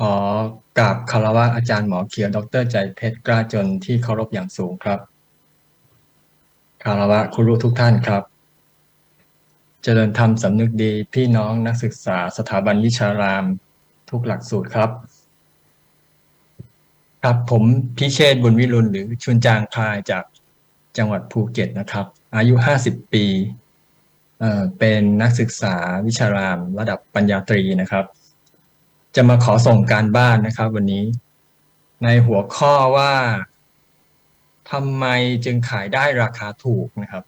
ขอกราบคารวะอาจารย์หมอเขียวดร ใจเพชรกล้าจนที่เคารพอย่างสูงครับ คารวะครูรู้ทุกท่านครับ เจริญธรรมสำนึกดีพี่น้องนักศึกษาสถาบันวิชาราม ทุกหลักสูตรครับ ครับผมพิเชษบุญวิรุณหรือชุนจางคายจากจังหวัดภูเก็ตนะครับ อายุห้าสิบปีเอ่อเป็นนักศึกษาวิชารามระดับปัญญาตรีนะครับ จะมาขอส่งการบ้านนะครับ วันนี้ ในหัวข้อว่าทำไมจึงขายได้ราคาถูกนะครับ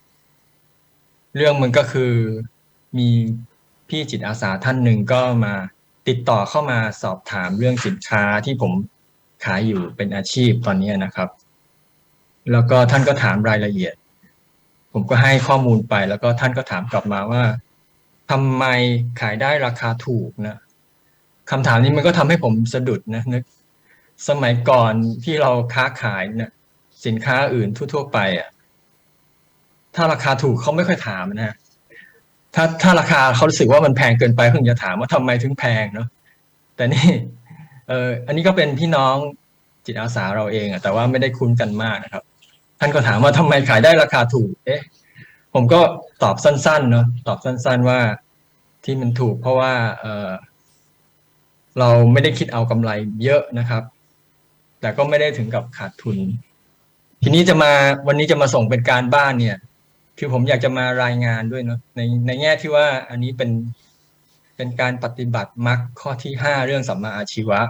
เรื่องมันก็คือมีพี่จิตอาสาท่านหนึ่งก็มาติดต่อเข้ามาสอบถามเรื่องสินค้าที่ผมขายอยู่เป็นอาชีพตอนนี้นะครับ แล้วก็ท่านก็ถามรายละเอียด ผมก็ให้ข้อมูลไป แล้วก็ท่านก็ถามกลับมาว่าทำไมขายได้ราคาถูกนะ คำถามนี้มันก็ทำให้ผมสะดุดนะนึก สมัยก่อนที่เราค้าขายเนี่ยสินค้าอื่นทั่ว ๆ ไปอะถ้าราคาถูกเขาไม่ค่อยถามนะถ้าถ้าราคาเขารู้สึกว่ามันแพงเกินไปเขาถึงจะถามว่าทำไมถึงแพงเนาะแต่นี่เอออันนี้ก็เป็นพี่น้องจิตอาสาเราเองอะแต่ว่าไม่ได้คุ้นกันมากนะครับ ท่านก็ถามว่าทำไมขายได้ราคาถูก เอ๊ะ ผมก็ตอบสั้นๆเนาะตอบสั้น ๆว่าที่มันถูกเพราะว่า เออ เราไม่ได้คิดเอากำไรเยอะนะครับ แต่ก็ไม่ได้ถึงกับขาดทุน ทีนี้จะมาวันนี้จะมาส่งเป็นการบ้านเนี่ย คือผมอยากจะมารายงานด้วยเนาะในในแง่ที่ว่าอันนี้เป็นเป็นการปฏิบัติมรรคข้อที่ห้าเรื่องสัมมาอาชีวะ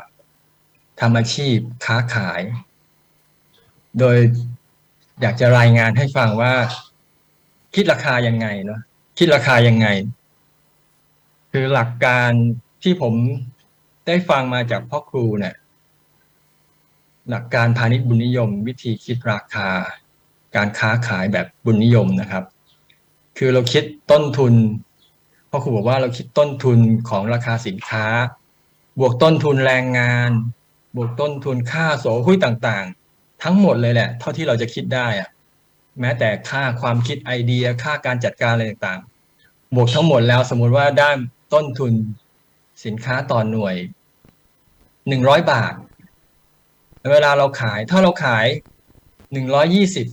ทำอาชีพค้าขาย โดยอยากจะรายงานให้ฟังว่า คิดราคายังไงเนาะคิดราคายังไง คือหลักการที่ผม ได้ฟังมาจากพ่อครูเนี่ยหลักการพาณิชย์บุญนิยม วิธีคิดราคา การค้าขายแบบบุญนิยมนะครับ คือเราคิดต้นทุนพ่อครูบอกว่าเราคิดต้นทุนของราคาสินค้า บวกต้นทุนแรงงาน บวกต้นทุนค่าโสหุ้ยต่างๆ ทั้งหมดเลยแหละ เท่าที่เราจะคิดได้อะแม้แต่ค่าความคิดไอเดียค่าการจัดการอะไรต่างๆ บวกทั้งหมดแล้วสมมุติว่าได้ต้นทุน สินค้าต่อหน่วยหนึ่งร้อยบาท เวลาเราขายถ้าเราขายหนึ่งร้อยี่สิบ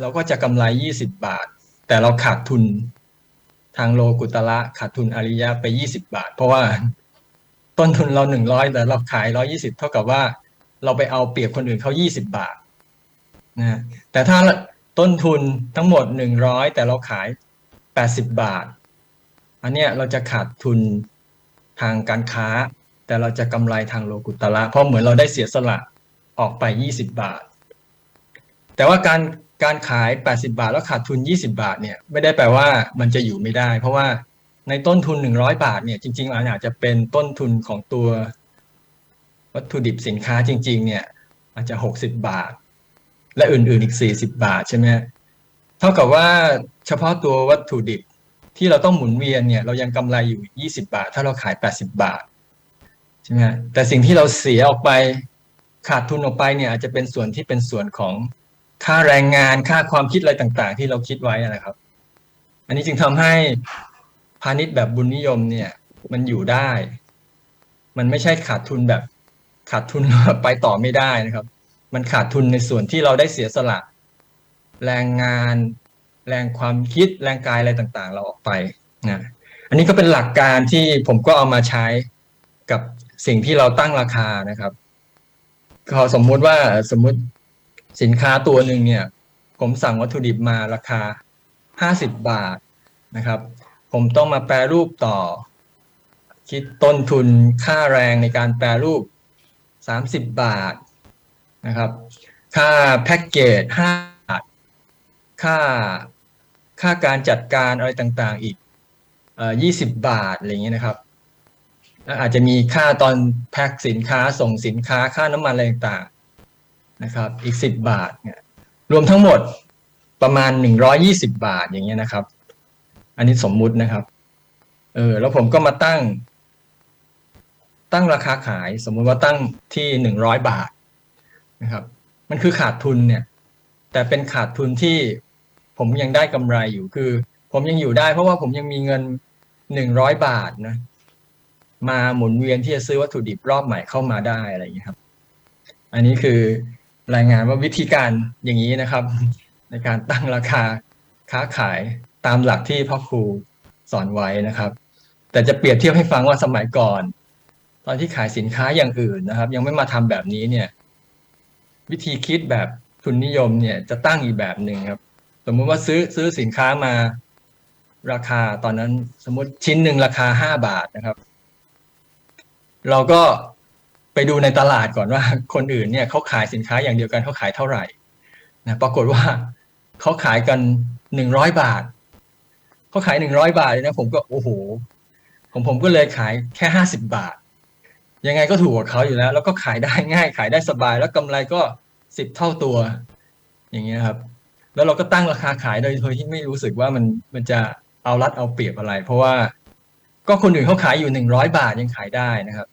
เราก็จะกำไรยี่สิบบาท แต่เราขาดทุนทางโลกุตละขาดทุนอริยะไปยี่สิบาท เพราะว่าต้นทุนเราหนึ่งร้อยแต่เราขายร้อยี่สิบเท่ากับว่า เราไปเอาเปรียบคนอื่นเขายี่สิบบาทนะแต่ถ้าต้นทุนทั้งหมดหนึ่งร้อยแต่เราขายแปดสิบบาท อันเนี้ยเราจะขาดทุน ทางการค้า แต่เราจะกำไรทางโลกุตละเพราะเหมือนเราได้เสียสละออกไปยี่สิบบาท แต่ว่าการการขาย 80 บาทแล้วขาดทุน 20 บาทเนี่ยไม่ได้แปลว่ามันจะอยู่ไม่ได้ เพราะว่าในต้นทุน 100 บาทเนี่ยจริงๆแล้วอาจจะเป็นต้นทุนของตัววัตถุดิบสินค้าจริง ๆ เนี่ยอาจจะ 60 บาท และอื่นๆอีก 40 บาทใช่ไหมเท่ากับว่าเฉพาะตัววัตถุดิบ ที่เราต้องหมุนเวียนเนี่ยเรายังกำไรอยู่ 20 บาท ถ้าเราขาย 80 บาทใช่ไหมแต่สิ่งที่เราเสียออกไปขาดทุนออกไปเนี่ยอาจจะเป็นส่วนที่เป็นส่วนของค่าแรงงานค่าความคิดอะไรต่างๆ ที่เราคิดไว้นะครับ อันนี้จึงทำให้พาณิชย์แบบบุญนิยมเนี่ย มันอยู่ได้ มันไม่ใช่ขาดทุนแบบขาดทุนไปต่อไม่ได้นะครับ มันขาดทุนในส่วนที่เราได้เสียสละ แรงงาน แรงความคิดแรงกายอะไรต่างๆ เราออกไปนะอันนี้ก็เป็นหลักการที่ผมก็เอามาใช้กับสิ่งที่เราตั้งราคานะครับก็สมมุติว่าสมมุติสินค้าตัวหนึ่งเนี่ย ผมสั่งวัตถุดิบมาราคาห้าสิบบาทนะครับ ผมต้องมาแปรรูปต่อ คิดต้นทุนค่าแรงในการแปรรูปสามสิบบาทนะครับ ค่าแพ็กเกจห้าบาท ค่า ค่าการจัดการอะไรต่างๆ อีกยี่สิบบาทอะไรอย่างเงี้ยนะครับอาจจะมีค่าตอนแพ็คสินค้าส่งสินค้าค่าน้ำมันอะไรต่างๆนะครับ อีกสิบบาทเนี่ยรวมทั้งหมดประมาณหนึ่งร้อยี่สิบาทอย่างเงี้ยนะครับ อันนี้สมมุตินะครับ เออแล้วผมก็มาตั้ง ตั้งราคาขายสมมุติว่าตั้งที่หนึ่งร้อยบาทนะครับ มันคือขาดทุนเนี่ย แต่เป็นขาดทุนที่ ผมยังได้กำไรอยู่คือ ผมยังอยู่ได้ เพราะว่าผมยังมีเงินหนึ่งร้อยบาทนะ มาหมุนเวียนที่จะซื้อวัตถุดิบรอบใหม่เข้ามาได้อะไรอย่างนี้ครับ อันนี้คือรายงานว่าวิธีการอย่างนี้นะครับ ในการตั้งราคาค้าขายตามหลักที่พ่อครูสอนไว้นะครับ แต่จะเปรียบเทียบให้ฟังว่าสมัยก่อน ตอนที่ขายสินค้าอย่างอื่นนะครับ ยังไม่มาทำแบบนี้เนี่ย วิธีคิดแบบทุนนิยมเนี่ยจะตั้งอีกแบบหนึ่งครับ สมมุติว่าซื้อซื้อสินค้ามา ราคาตอนนั้น สมมติชิ้นหนึ่งราคาห้าบาทนะครับ เราก็ไปดูในตลาดก่อนว่า คนอื่นเนี่ยเขาขายสินค้าอย่างเดียวกันเขาขายเท่าไหร่นะปรากฏว่าเขาขายกันหนึ่งร้อยบาทเขาขายหนึ่งร้อยบาทเลยนะผมก็โอ้โหผมผมก็เลยขายแค่ห้าสิบบาท ยังไงก็ถูกกว่าเขาอยู่แล้ว แล้วก็ขายได้ง่าย ขายได้สบายแล้วกำไรก็สิบเท่าตัว อย่างเงี้ยครับ แล้วเราก็ตั้งราคาขายโดยที่ไม่รู้สึกว่ามันมันจะเอารัดเอาเปรียบอะไร เพราะว่าก็คนอื่นเขาขายอยู่หนึ่งร้อยบาทยังขายได้นะครับ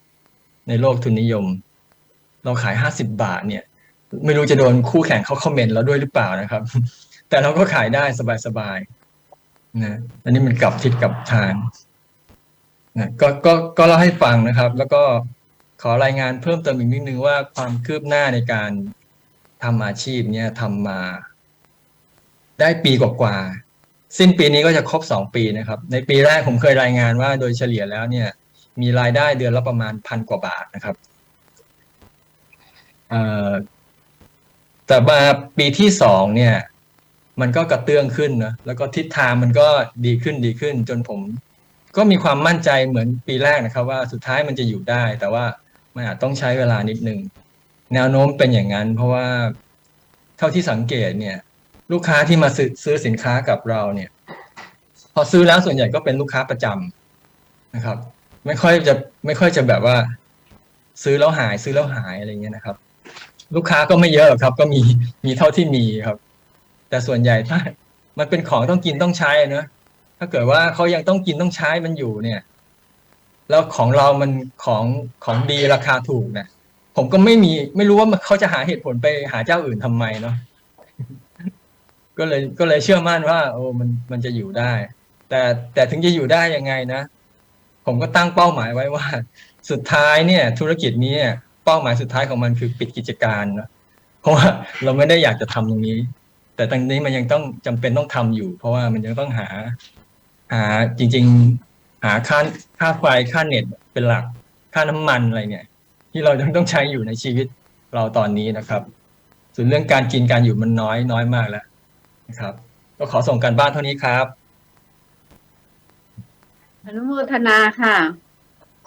ในโลกทุนนิยม เราขายห้าสิบบาทเนี่ย ไม่รู้จะโดนคู่แข่งเขาคอมเมนต์เราด้วยหรือเปล่านะครับ แต่เราก็ขายได้สบายๆนะอันนี้มันกลับทิศกลับทางนะก็ก็ก็เล่าให้ฟังนะครับ แล้วก็ขอรายงานเพิ่มเติมอีกนิดนึงว่าความคืบหน้าในการทำอาชีพเนี่ยทำมา ได้ปีกว่าๆสิ้นปีนี้ก็จะครบสองปีนะครับ ในปีแรกผมเคยรายงานว่าโดยเฉลี่ยแล้วเนี่ย มีรายได้เดือนละประมาณพันกว่าบาทนะครับแต่มาปีที่สองเนี่ย มันก็กระเตื้องขึ้นนะแล้วก็ทิศทางมันก็ดีขึ้นดีขึ้น จนผมก็มีความมั่นใจเหมือนปีแรกนะครับ ว่าสุดท้ายมันจะอยู่ได้ แต่ว่ามันอาจต้องใช้เวลานิดนึงแนวโน้มเป็นอย่างนั้น เพราะว่าเท่าที่สังเกตเนี่ย ลูกค้าที่มาซื้อซื้อสินค้ากับเราเนี่ย พอซื้อแล้วส่วนใหญ่ก็เป็นลูกค้าประจำนะครับ ไม่ค่อยจะไม่ค่อยจะแบบว่า ซื้อแล้วหายซื้อแล้วหายอะไรเงี้ยนะครับ ลูกค้าก็ไม่เยอะครับ ก็มีมีเท่าที่มีครับ แต่ส่วนใหญ่ถ้า มันเป็นของต้องกินต้องใช้เนอะถ้าเกิดว่าเขายังต้องกินต้องใช้มันอยู่เนี่ย แล้วของเรามันของของดีราคาถูกเนี่ยผมก็ไม่มีไม่รู้ว่าเขาจะหาเหตุผลไปหาเจ้าอื่นทำไมเนาะ ก็เลยก็เลยเชื่อมั่นว่า โอ้มันมันจะอยู่ได้ แต่แต่ถึงจะอยู่ได้ยังไงนะ ผมก็ตั้งเป้าหมายไว้ว่า สุดท้ายเนี่ย ธุรกิจนี้เป้าหมายสุดท้ายของมันคือปิดกิจการเนะเพราะว่าเราไม่ได้อยากจะทำตรงนี้ แต่ตรงนี้มันยังต้องจำเป็นต้องทำอยู่ เพราะว่ามันยังต้องหา หาจริง ๆ หาค่าค่าไฟค่าเน็ตเป็นหลักค่าน้ำมันอะไรเนี่ย ที่เรายังต้องใช้อยู่ในชีวิตเราตอนนี้นะครับ ส่วนเรื่องการกินการอยู่มันน้อยน้อยมากแล้ว นะครับ ก็ขอส่งการบ้านเท่านี้ครับ อนุโมทนาค่ะ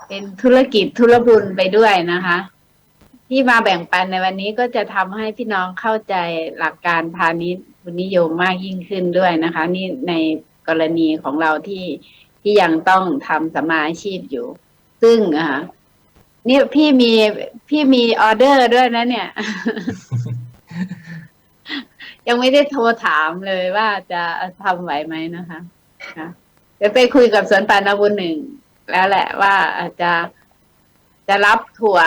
เป็นธุรกิจธุรบุญไปด้วยนะคะ ที่มาแบ่งปันในวันนี้ก็จะทำให้พี่น้องเข้าใจหลักการพาณิชย์บุญนิยมมากยิ่งขึ้นด้วยนะคะ นี่ในกรณีของเราที่ที่ยังต้องทำสมาชีพอยู่ ซึ่งอ่านี่พี่มีพี่มีออเดอร์ด้วยนะเนี่ย ยังไม่ได้โทรถามเลยว่าจะทำไหวไหมนะคะค่ะเดี๋ยวไปคุยกับสวนป่านาบุญหนึ่งแล้วแหละว่าอาจจะจะรับถั่ว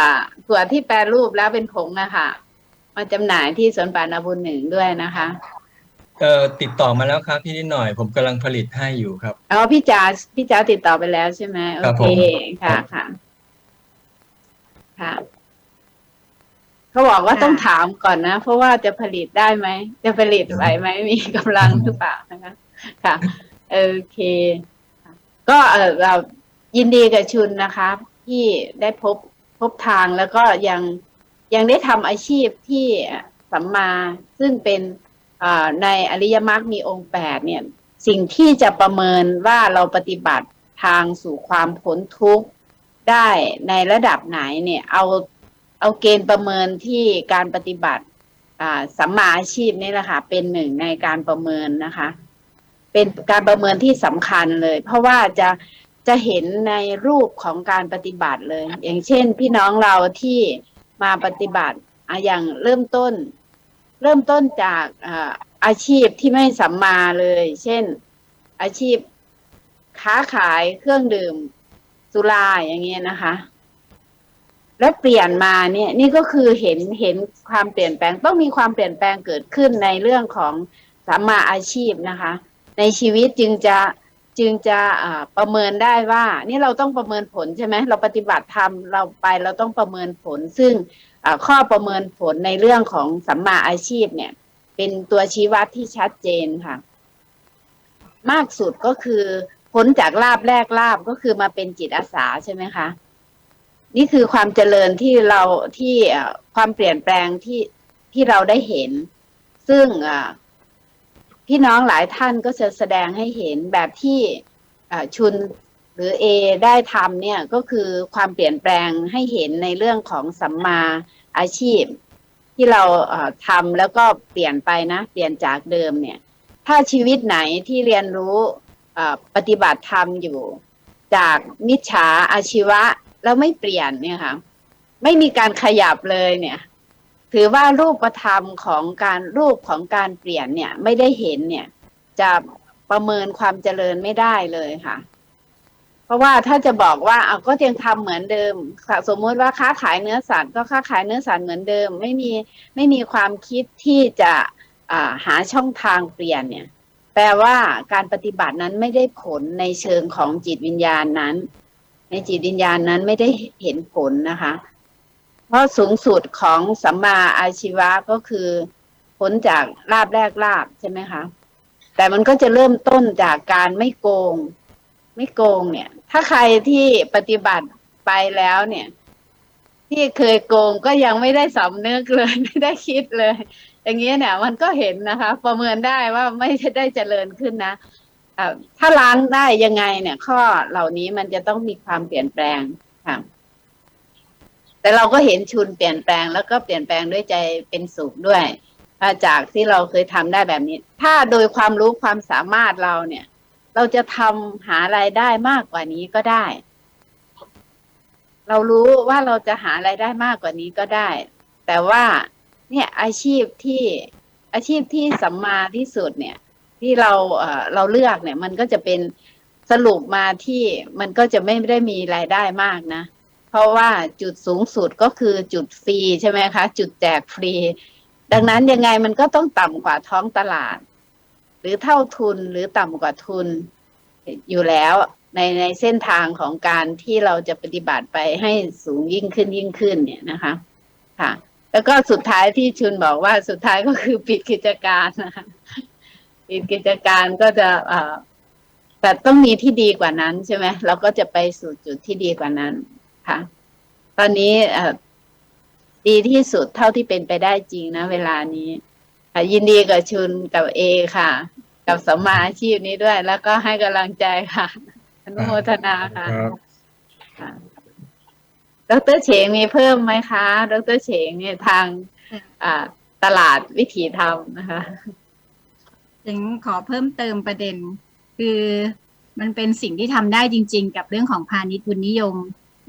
ถั่วที่แปรรูปแล้วเป็นผงนะคะมาจำหน่ายที่สวนป่านาบุญหนึ่งด้วยนะคะเอ่อติดต่อมาแล้วครับพี่นิดหน่อย ผมกำลังผลิตให้อยู่ครับอ๋อพี่จ๋าพี่จ๋าติดต่อไปแล้วใช่ไหมโอครับเคผมค่ะค่ะค่ะ เขาบอกว่าค่ะต้องถามก่อนนะ เพราะว่าจะผลิตได้ไหม จะผลิตไหวไหมมีกำลังหรือเปล่านะคะ ค่ะโอเคค่ะก็เออเรายินดีกับชุนนะคะ ที่ได้พบพบทางแล้วก็ยังยังได้ทำอาชีพที่สัมมาซึ่งเป็นอ่าในอริยมรรคมีองค์แปดเนี่ย สิ่งที่จะประเมินว่าเราปฏิบัติทางสู่ความพ้นทุกข์ได้ในระดับไหนเนี่ย เอา เอาเกณฑ์ประเมินที่การปฏิบัติสัมมาอาชีพนี่แหละค่ะ เป็นหนึ่งในการประเมินนะคะ เป็นการประเมินที่สำคัญเลย เพราะว่าจะจะเห็นในรูปของการปฏิบัติเลย อย่างเช่น พี่น้องเราที่มาปฏิบัติอะอย่างเริ่มต้น เริ่มต้นจากอาอาชีพที่ไม่สัมมาเลย เช่น อาชีพค้าขายเครื่องดื่มสุราอย่างเงี้ยนะคะ แล้วเปลี่ยนมาเนี่ยนี่ก็คือเห็นเห็นความเปลี่ยนแปลงต้องมีความเปลี่ยนแปลงเกิดขึ้นในเรื่องของสัมมาอาชีพนะคะ ในชีวิตจึงจะจึงจะประเมินได้ว่า นี่เราต้องประเมินผลใช่ไหมเราปฏิบัติธรรมเราไปเราต้องประเมินผล ซึ่งข้อประเมินผลในเรื่องของสัมมาอาชีพเนี่ย เป็นตัวชี้วัดที่ชัดเจนค่ะ มากสุดก็คือพ้นจากลาบแรกลาบก็คือมาเป็นจิตอาสาใช่ไหมคะ นี่คือความเจริญที่เราที่ความเปลี่ยนแปลงที่ที่เราได้เห็น ซึ่งพี่น้องหลายท่านก็จะแสดงให้เห็นแบบที่ชุนหรือเอได้ทำเนี่ยก็คือความเปลี่ยนแปลงให้เห็นในเรื่องของสัมมาอาชีพ ที่เราทำแล้วก็เปลี่ยนไปนะ เปลี่ยนจากเดิมเนี่ย ถ้าชีวิตไหนที่เรียนรู้ปฏิบัติธรรมอยู่ จากมิจฉาอาชีวะ แล้วไม่เปลี่ยนเนี่ยค่ะ ไม่มีการขยับเลยเนี่ย ถือว่ารูปธรรมของการรูปของการเปลี่ยนเนี่ย ไม่ได้เห็นเนี่ย จะประเมินความเจริญไม่ได้เลยค่ะ เพราะว่าถ้าจะบอกว่าเอาก็ยังทำเหมือนเดิมค่ะสมมุติว่าค้าขายเนื้อสัตว์ก็ค้าขายเนื้อสัตว์เหมือนเดิม ไม่มีไม่มีความคิดที่จะาหาช่องทางเปลี่ยนเนี่ย แปลว่าการปฏิบัตินั้นไม่ได้ผลในเชิงของจิตวิญญาณนั้น จิตวิญญาณนั้นไม่ได้เห็นผลนะคะ เพราะสูงสุดของสัมมาอาชีวะก็คือผลจากลาบแรกลาบใช่ไหมคะแต่มันก็จะเริ่มต้นจากการไม่โกง ไม่โกงเนี่ย ถ้าใครที่ปฏิบัติไปแล้วเนี่ย ที่เคยโกงก็ยังไม่ได้สำนึกเลยไม่ได้คิดเลย อย่างเงี้ยเนี่ย มันก็เห็นนะคะ ประเมินได้ว่าไม่ได้เจริญขึ้นนะ ถ้าล้างได้ยังไงเนี่ย ข้อเหล่านี้มันจะต้องมีความเปลี่ยนแปลงค่ะแต่เราก็เห็นชุนเปลี่ยนแปลงแล้วก็เปลี่ยนแปลงด้วยใจเป็นสุขด้วยจากที่เราเคยทำได้แบบนี้ ถ้าโดยความรู้ความสามารถเราเนี่ย เราจะทำหารายได้มากกว่านี้ก็ได้ เรารู้ว่าเราจะหารายได้มากกว่านี้ก็ได้ แต่ว่าเนี่ยอาชีพที่อาชีพที่สัมมาที่สุดเนี่ย ที่เราเราเลือกเนี่ย มันก็จะเป็นสรุปมาที่มันก็จะไม่ได้มีรายได้มากนะ เพราะว่าจุดสูงสุดก็คือจุดฟรีใช่ไหมคะ จุดแจกฟรี ดังนั้นยังไงมันก็ต้องต่ำกว่าท้องตลาด หรือเท่าทุนหรือต่ำกว่าทุนอยู่แล้วในในเส้นทางของการที่เราจะปฏิบัติไปให้สูงยิ่งขึ้นยิ่งขึ้นเนี่ยนะคะ ค่ะ แล้วก็สุดท้ายที่ชุนบอกว่าสุดท้ายก็คือปิดกิจการนะคะ กิจการก็จะแต่ต้องมีที่ดีกว่านั้นใช่ไหมเราก็จะไปสู่จุดที่ดีกว่านั้นค่ะ ตอนนี้ดีที่สุดเท่าที่เป็นไปได้จริงนะ เวลานี้ยินดีกับชุนกับเอค่ะ กับสมาอาชีพนี้ด้วย แล้วก็ให้กำลังใจค่ะอนุโมทนาค่ะดรเฉงมีเพิ่มไหมคะ ดรเฉงเนี่ยทางตลาดวิถีธรรมนะคะ ถึงขอเพิ่มเติมประเด็น คือมันเป็นสิ่งที่ทำได้จริง ๆ กับเรื่องของพาณิชย์บุญนิยม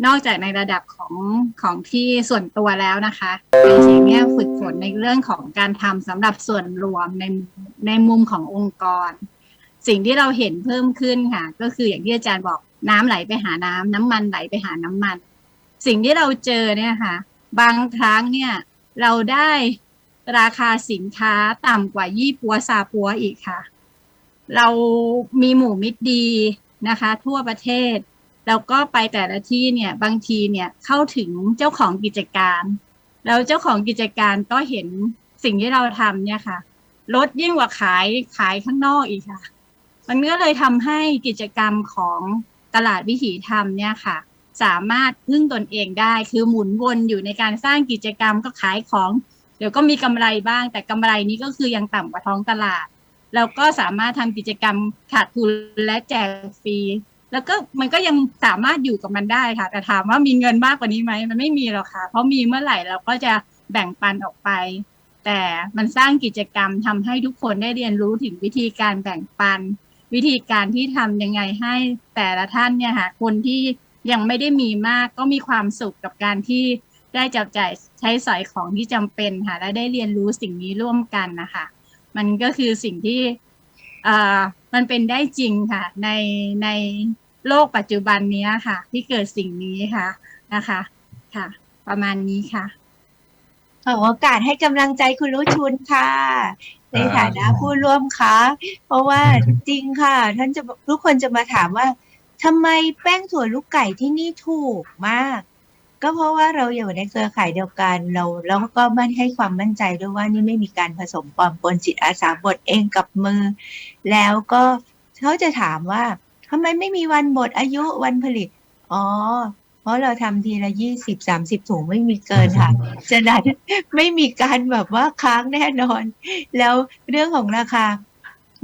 นอกจากในระดับของของที่ส่วนตัวแล้วนะคะในเชิงเนี่ยฝึกฝนในเรื่องของการทำสำหรับส่วนรวมในในมุมขององค์กร สิ่งที่เราเห็นเพิ่มขึ้นค่ะ ก็คืออย่างที่อาจารย์บอกน้ำไหลไปหาน้ำน้ำมันไหลไปหาน้ำมัน สิ่งที่เราเจอเนี่ยค่ะ บางครั้งเนี่ยเราได้ ราคาสินค้าต่ำกว่ายี่ปัวซาปัวอีกค่ะ เรามีหมู่มิตรดีนะคะ ทั่วประเทศ แล้วก็ไปแต่ละที่เนี่ยบางทีเนี่ยเข้าถึงเจ้าของกิจการ แล้วเจ้าของกิจการก็เห็นสิ่งที่เราทำเนี่ยค่ะลดยิ่งกว่าขายขายข้างนอกอีกค่ะ มันก็เลยทำให้กิจกรรมของตลาดวิถีธรรมเนี่ยค่ะ สามารถพึ่งตนเองได้คือหมุนวนอยู่ในการสร้างกิจกรรมก็ขายของ เดี๋ยวก็มีกำไรบ้าง แต่กำไรนี้ก็คือยังต่ำกว่าท้องตลาด แล้วก็สามารถทำกิจกรรมขาดทุนและแจกฟรี แล้วก็มันก็ยังสามารถอยู่กับมันได้ค่ะ แต่ถามว่ามีเงินมากกว่านี้ไหมมันไม่มีหรอกค่ะ เพราะมีเมื่อไหร่เราก็จะแบ่งปันออกไป แต่มันสร้างกิจกรรมทำให้ทุกคนได้เรียนรู้ถึงวิธีการแบ่งปัน วิธีการที่ทำยังไงให้แต่ละท่านเนี่ยค่ะคนที่ยังไม่ได้มีมากก็มีความสุขกับการที่ ได้จับจ่ายใช้สอยของที่จำเป็นค่ะ และได้เรียนรู้สิ่งนี้ร่วมกันนะคะ มันก็คือสิ่งที่เอ่อมันเป็นได้จริงค่ะ ในในโลกปัจจุบันนี้ค่ะ ที่เกิดสิ่งนี้ค่ะนะคะค่ะ ประมาณนี้ค่ะขอโอกาสให้กำลังใจคุณรู้ชุนค่ะ ในฐานะผู้ร่วมค้าเพราะว่าจริงค่ะ ท่านจะทุกคนจะมาถามว่าทำไมแป้งถั่วลูกไก่ที่นี่ถูกมาก ก็เพราะว่าเราอยู่ในเครือข่ายเดียวกันเราแล้วก็มั่นให้ความมั่นใจด้วยว่านี่ไม่มีการผสมปลอมปนจิตอาสาบดเองกับมือ แล้วก็เขาจะถามว่าทำไมไม่มีวันหมดอายุวันผลิต อ๋อ เพราะเราทำทีละยี่สิบสามสิบถุงไม่มีเกินค่ะฉะนั้นไม่มีการแบบว่าค้างแน่นอน แล้วเรื่องของราคา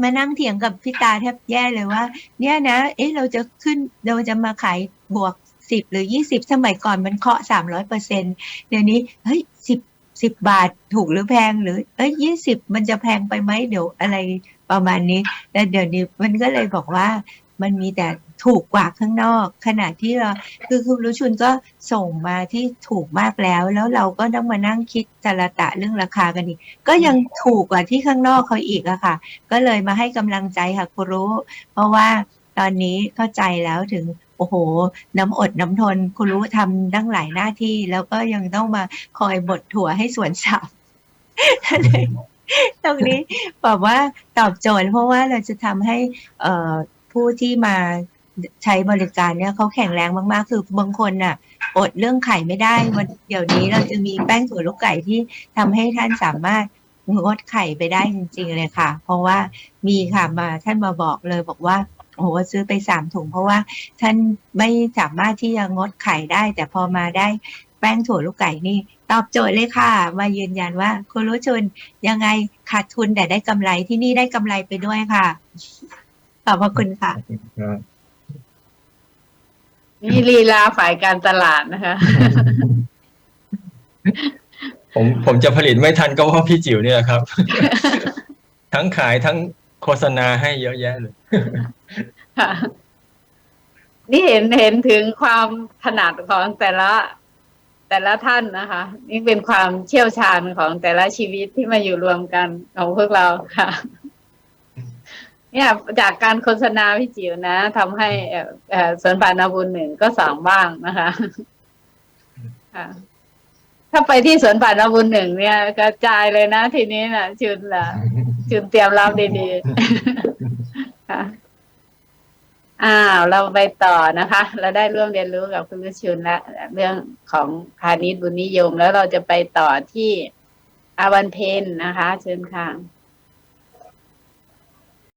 มานั่งเถียงกับพี่ตาแทบแย่เลยว่า เนี่ยนะ เอ๊ะเราจะขึ้นเราจะมาขายบวก สิบหรือยี่สิบสมัยก่อนมันเคาะสามร้อยเปอร์เซ็นเดี๋ยวนี้เฮ้ยสิบสิบบาทถูกหรือแพงหรือเอ้ยยี่สิบมันจะแพงไปไหมเดี๋ยวอะไรประมาณนี้แล้วเดี๋ยวนี้มันก็เลยบอกว่ามันมีแต่ถูกกว่าข้างนอก ขณะที่เราคือคุณรู้ชุนก็ส่งมาที่ถูกมากแล้ว แล้วเราก็ต้องมานั่งคิดจารตะเรื่องราคากันอีกก็ยังถูกกว่าที่ข้างนอกเขาอีกอะค่ะ ก็เลยมาให้กำลังใจค่ะครูรู้ เพราะว่าตอนนี้เข้าใจแล้วถึง อ้โห น้ำอดน้ำทนครูรู้ทำตั้งหลายหน้าที่ แล้วก็ยังต้องมาคอยบดถั่วให้สวนสับตรงนี้บอกว่าตอบโจทย์เพราะว่าเราจะทำให้ผู้ที่มาใช้บริการเนี่ยเขาแข็งแรงมากๆ คือบางคนน่ะ อดเรื่องไข่ไม่ได้วันเดี๋ยวนี้เราจะมีแป้งถั่วลูกไก่ที่ทำให้ท่านสามารถงดไข่ไปได้จริง ๆ เลยค่ะ เพราะว่ามีค่ะมาท่านมาบอกเลยบอกว่า โอ้โหซื้อไปสามถุงเพราะว่าท่านไม่สามารถที่จะงดไข่ได้ แต่พอมาได้แป้งถั่วลูกไก่นี่ ตอบโจทย์เลยค่ะ มายืนยันว่าคุณรู้ชุนยังไงขาดทุนแต่ได้กำไรที่นี่ได้กำไรไปด้วยค่ะ ขอบพระคุณค่ะครับนี่ลีลาฝ่ายการตลาดนะคะ ผมผมจะผลิตไม่ทันก็เพราะพี่จิ๋วเนี่ยครับ ทั้งขายทั้ง โฆษณาให้เยอะแยะเลยค่ะนี่เห็นเห็นถึงความถนัดของแต่ละแต่ละท่านนะคะ นี่เป็นความเชี่ยวชาญของแต่ละชีวิตที่มาอยู่รวมกันของพวกเราค่ะ เนี่ยจากการโฆษณาพี่จิ๋วนะทำให้สวนป่านาบุญหนึ่งก็สองบ้างนะคะค่ะถ้าไปที่สวนป่านาบุญหนึ่งเนี่ยกระจายเลยนะทีนี้นะชุนละ ชุนเตรียมรับดีๆค่ะอ้าวเราไปต่อนะคะ เราได้ร่วมเรียนรู้กับคุณลุชุนและเรื่องของพาณิชย์บุญนิยม แล้วเราจะไปต่อที่อาวันเพนนะคะ เชิญค่ะ